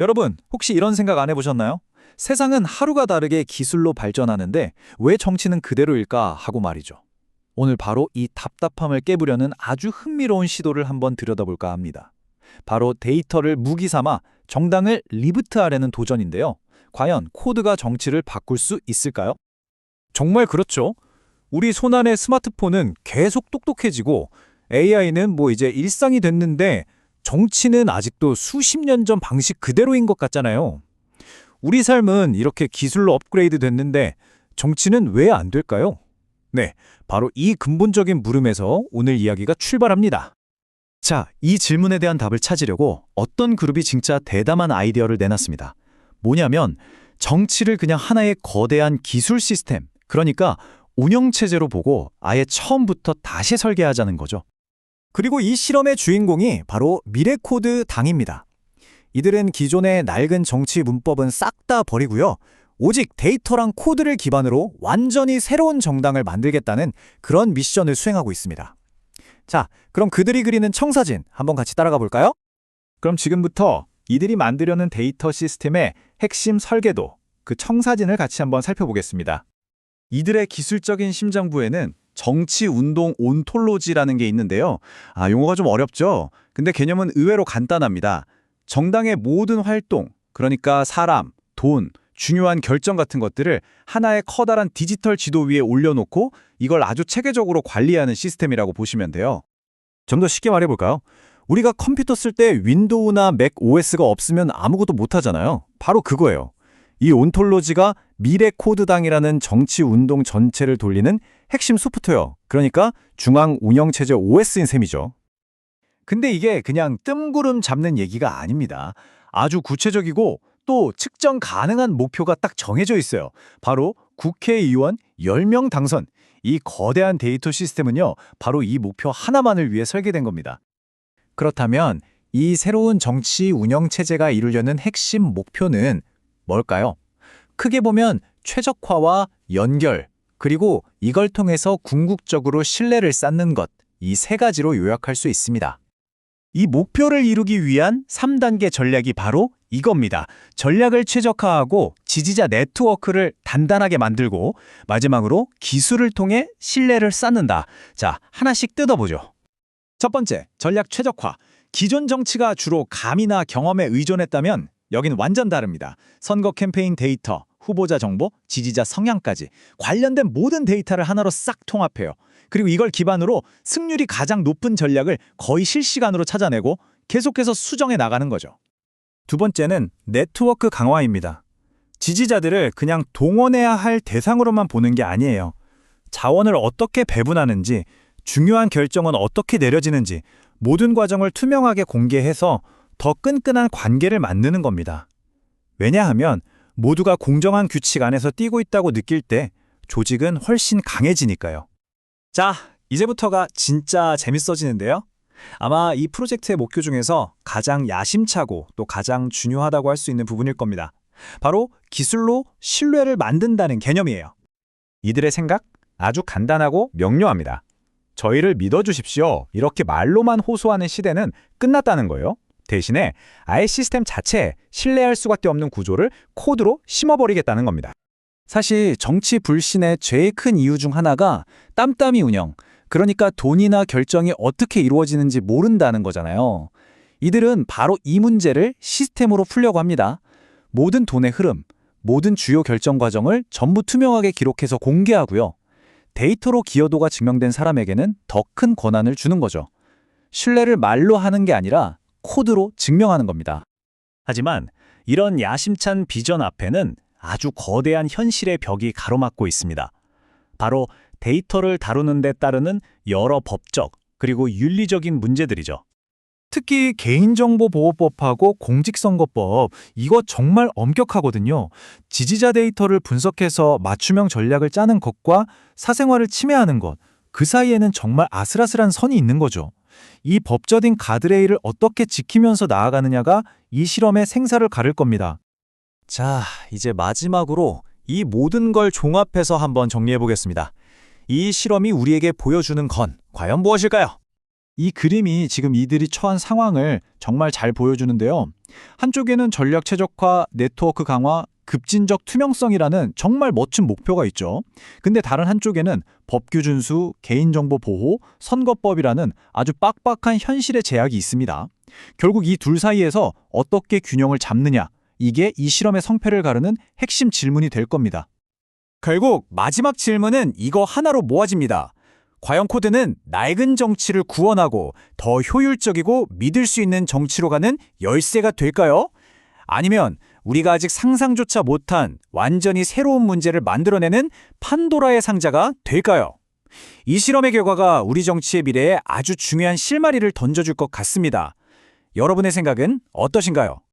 여러분, 혹시 이런 생각 안 해보셨나요? 세상은 하루가 다르게 기술로 발전하는데 왜 정치는 그대로일까 하고 말이죠. 오늘 바로 이 답답함을 깨부려는 아주 흥미로운 시도를 한번 들여다볼까 합니다. 바로 데이터를 무기 삼아 정당을 리부트하려는 도전인데요. 과연 코드가 정치를 바꿀 수 있을까요? 정말 그렇죠. 우리 손안의 스마트폰은 계속 똑똑해지고 AI는 뭐 이제 일상이 됐는데 정치는 아직도 수십 년 전 방식 그대로인 것 같잖아요. 우리 삶은 이렇게 기술로 업그레이드 됐는데 정치는 왜 안 될까요? 네, 바로 이 근본적인 물음에서 오늘 이야기가 출발합니다. 자, 이 질문에 대한 답을 찾으려고 어떤 그룹이 진짜 대담한 아이디어를 내놨습니다. 뭐냐면 정치를 그냥 하나의 거대한 기술 시스템, 그러니까 운영체제로 보고 아예 처음부터 다시 설계하자는 거죠. 그리고 이 실험의 주인공이 바로 미래코드 당입니다. 이들은 기존의 낡은 정치 문법은 싹 다 버리고요. 오직 데이터랑 코드를 기반으로 완전히 새로운 정당을 만들겠다는 그런 미션을 수행하고 있습니다. 자, 그럼 그들이 그리는 청사진 한번 같이 따라가 볼까요? 그럼 지금부터 이들이 만들려는 데이터 시스템의 핵심 설계도, 그 청사진을 같이 한번 살펴보겠습니다. 이들의 기술적인 심장부에는 정치 운동 온톨로지라는 게 있는데요. 아, 용어가 좀 어렵죠? 근데 개념은 의외로 간단합니다. 정당의 모든 활동, 그러니까 사람, 돈, 중요한 결정 같은 것들을 하나의 커다란 디지털 지도 위에 올려놓고 이걸 아주 체계적으로 관리하는 시스템이라고 보시면 돼요. 좀 더 쉽게 말해볼까요? 우리가 컴퓨터 쓸 때 윈도우나 맥 OS가 없으면 아무것도 못하잖아요. 바로 그거예요. 이 온톨로지가 미래 코드당이라는 정치 운동 전체를 돌리는 핵심 소프트웨어, 그러니까 중앙 운영체제 OS인 셈이죠. 근데 이게 그냥 뜸구름 잡는 얘기가 아닙니다. 아주 구체적이고 또 측정 가능한 목표가 딱 정해져 있어요. 바로 국회의원 10명 당선. 이 거대한 데이터 시스템은요, 바로 이 목표 하나만을 위해 설계된 겁니다. 그렇다면 이 새로운 정치 운영 체제가 이루려는 핵심 목표는 뭘까요? 크게 보면 최적화와 연결, 그리고 이걸 통해서 궁극적으로 신뢰를 쌓는 것, 이 세 가지로 요약할 수 있습니다. 이 목표를 이루기 위한 3단계 전략이 바로 이겁니다. 전략을 최적화하고 지지자 네트워크를 단단하게 만들고 마지막으로 기술을 통해 신뢰를 쌓는다. 자, 하나씩 뜯어보죠. 첫 번째, 전략 최적화. 기존 정치가 주로 감이나 경험에 의존했다면 여긴 완전 다릅니다. 선거 캠페인 데이터, 후보자 정보, 지지자 성향까지 관련된 모든 데이터를 하나로 싹 통합해요. 그리고 이걸 기반으로 승률이 가장 높은 전략을 거의 실시간으로 찾아내고 계속해서 수정해 나가는 거죠. 두 번째는 네트워크 강화입니다. 지지자들을 그냥 동원해야 할 대상으로만 보는 게 아니에요. 자원을 어떻게 배분하는지, 중요한 결정은 어떻게 내려지는지 모든 과정을 투명하게 공개해서 더 끈끈한 관계를 만드는 겁니다. 왜냐하면 모두가 공정한 규칙 안에서 뛰고 있다고 느낄 때 조직은 훨씬 강해지니까요. 자, 이제부터가 진짜 재밌어지는데요. 아마 이 프로젝트의 목표 중에서 가장 야심차고 또 가장 중요하다고 할 수 있는 부분일 겁니다. 바로 기술로 신뢰를 만든다는 개념이에요. 이들의 생각 아주 간단하고 명료합니다. 저희를 믿어주십시오. 이렇게 말로만 호소하는 시대는 끝났다는 거예요. 대신에 아예 시스템 자체에 신뢰할 수밖에 없는 구조를 코드로 심어버리겠다는 겁니다. 사실 정치 불신의 제일 큰 이유 중 하나가 땀땀이 운영, 그러니까 돈이나 결정이 어떻게 이루어지는지 모른다는 거잖아요. 이들은 바로 이 문제를 시스템으로 풀려고 합니다. 모든 돈의 흐름, 모든 주요 결정 과정을 전부 투명하게 기록해서 공개하고요. 데이터로 기여도가 증명된 사람에게는 더 큰 권한을 주는 거죠. 신뢰를 말로 하는 게 아니라 코드로 증명하는 겁니다. 하지만 이런 야심찬 비전 앞에는 아주 거대한 현실의 벽이 가로막고 있습니다. 바로 데이터를 다루는 데 따르는 여러 법적 그리고 윤리적인 문제들이죠. 특히 개인정보보호법하고 공직선거법 이거 정말 엄격하거든요. 지지자 데이터를 분석해서 맞춤형 전략을 짜는 것과 사생활을 침해하는 것, 그 사이에는 정말 아슬아슬한 선이 있는 거죠. 이 법적인 가드레일을 어떻게 지키면서 나아가느냐가 이 실험의 생사를 가를 겁니다. 자, 이제 마지막으로 이 모든 걸 종합해서 한번 정리해 보겠습니다. 이 실험이 우리에게 보여주는 건 과연 무엇일까요? 이 그림이 지금 이들이 처한 상황을 정말 잘 보여주는데요. 한쪽에는 전략 최적화, 네트워크 강화, 급진적 투명성이라는 정말 멋진 목표가 있죠. 근데 다른 한쪽에는 법규 준수, 개인정보 보호, 선거법이라는 아주 빡빡한 현실의 제약이 있습니다. 결국 이 둘 사이에서 어떻게 균형을 잡느냐, 이게 이 실험의 성패를 가르는 핵심 질문이 될 겁니다. 결국 마지막 질문은 이거 하나로 모아집니다. 과연 코드는 낡은 정치를 구원하고 더 효율적이고 믿을 수 있는 정치로 가는 열쇠가 될까요? 아니면 우리가 아직 상상조차 못한 완전히 새로운 문제를 만들어내는 판도라의 상자가 될까요? 이 실험의 결과가 우리 정치의 미래에 아주 중요한 실마리를 던져줄 것 같습니다. 여러분의 생각은 어떠신가요?